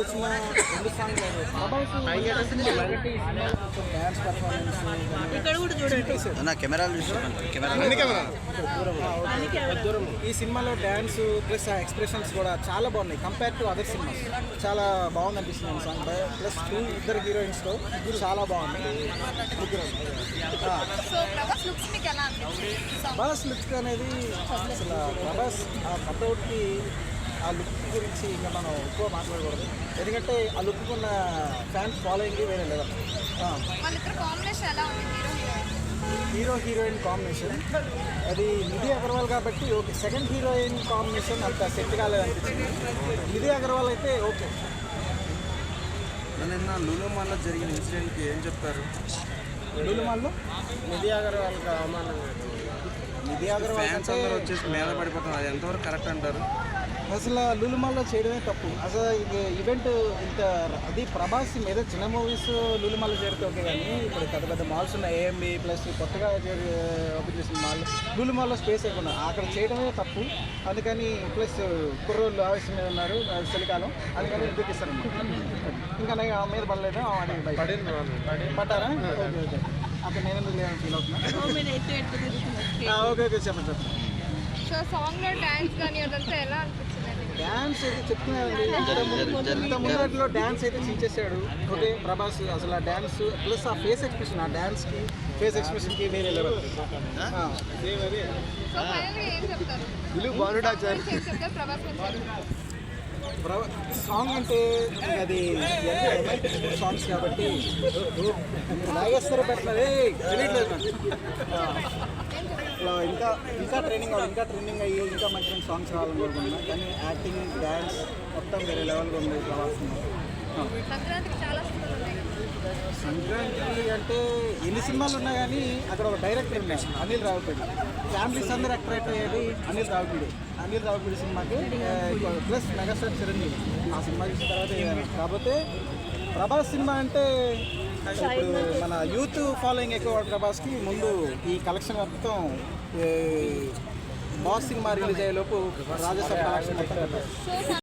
వచ్చిన రెండు సాంగ్ ప్రభాస్ మొదటి సినిమా కొంచెం డ్యాన్స్ పర్ఫార్మెన్స్ ఇక్కడ కూడా చూడండి నా కెమెరాలు. చూసుకోండి కెమెరా ఈ సినిమాలో డ్యాన్స్ ప్లస్ ఆ ఎక్స్ప్రెషన్స్ కూడా చాలా బాగున్నాయి. Compare to other cinemas. చాలా బాగుంది అనిపిస్తుంది సాంగ్ ప్లస్ టూ ఇద్దరు హీరోయిన్స్తో చాలా బాగుంది. ప్రభాస్ లుక్స్ మీకు ఎలా అనిపించింది? ప్రభాస్ లుక్ అనేది అసలు ప్రభాస్ ఆ కట్అవుట్కి ఆ లుక్ గురించి ఇంకా మనం ఎక్కువ మాట్లాడకూడదు. ఎందుకంటే ఆ లుక్ ఉన్న ఫ్యాన్స్ ఫాలోయింగ్ వేరే లేదు hero heroine? Hero heroine combination. అది నిధి అగర్వాల్ కాబట్టి ఓకే. సెకండ్ హీరోయిన్ కాంబినేషన్ అంత సెట్ కాలేదనిపించింది నిధి అగర్వాల్ అయితే ఓకే. నిన్న లూలు మాల్లో జరిగిన ఇన్సిడెంట్కి ఏం చెప్తారు? లూలుమాల్లో? నిధి అగర్వాల్ అవమానం అగర్వాల్ ఫ్యాన్స్ అందరూ వచ్చేసి మీద పడిపోతున్నారు అది ఎంతవరకు కరెక్ట్ అంటారు? అసలు లూలుమాల్లో చేయడమే తప్పు. అసలు ఇది ఈవెంట్ ఇంత అది ప్రభాస్ మీద చిన్న మూవీస్ లూలుమాల్లో చేరితే ఓకే కానీ ఇప్పుడు పెద్ద పెద్ద మాల్స్ ఉన్నాయి. ఏఎంబి ప్లస్ కొత్తగా చేరి ఓపెన్ చేసిన మాల్ లూలుమాల్లో స్పేస్ లేకుండా అక్కడ చేయడమే తప్పు. అందుకని ప్లస్ కుర్రోళ్ళు ఆవేశం మీద ఉన్నారు. అది చలికాలం. అందుకని చూపిస్తాను ఇంకా నేను ఆ మీద పడలేదు? పడ్డారా? Okay okay. అక్కడ నేను లేదని ఫీల్ అవుతున్నా? ఓకే ఓకే చెప్పండి చెప్పండి. సో సాంగ్లో డాన్స్ కానీ అదంతా ఎలా అనిపించింది డ్యాన్స్ అయితే చెప్తున్నానండి ఇంత ముందట్లో డ్యాన్స్ అయితే చించేశాడు ఓకే ప్రభాస్ అసలు ఆ డ్యాన్స్ ప్లస్ ఆ ఫేస్ ఎక్స్ప్రెషన్ ఆ డ్యాన్స్కి ఫేస్ ఎక్స్ప్రెషన్కి వేరే లెవెల్ సో ఫైనల్ ఏం చెప్తారు? విలు బాగుండా సాంగ్ అంటే అది సాంగ్స్ కాబట్టి. నాగేశ్వర పెట్టలేదు తెలియట్లేదు ఇంకా ఇంకా ట్రైనింగ్ అవ్వాలి ఇంకా ట్రైనింగ్ అయ్యి ఇంకా మంచి మంచి సాంగ్స్ రావాలని కానీ యాక్టింగ్ డ్యాన్స్ మొత్తం వేరే లెవెల్గా ఉంది కావాల్సింది సంక్రాంతికి చాలా సంక్రాంతి అంటే ఎన్ని సినిమాలు ఉన్నా కానీ అక్కడ ఒక డైరెక్టర్ ఉన్నాయి అనిల్ రావుపూడి. ఫ్యామిలీస్ అందరూ అట్రాక్ట్ అయ్యేది అనిల్ రావుపూడి. అనిల్ రావుపేడి సినిమాకి ప్లస్ మెగాస్టార్ చిరంజీవి. ఆ సినిమా చూసిన తర్వాత కాకపోతే ప్రభాస్ సినిమా అంటే ఇప్పుడు మన యూత్ ఫాలోయింగ్ ఎక్కువ ప్రభాస్కి. ముందు ఈ కలెక్షన్ మొత్తం బాస్ సినిమా రిలీజ్ అయ్యేలోపు రాజసభ కలెక్షన్ మొత్తం.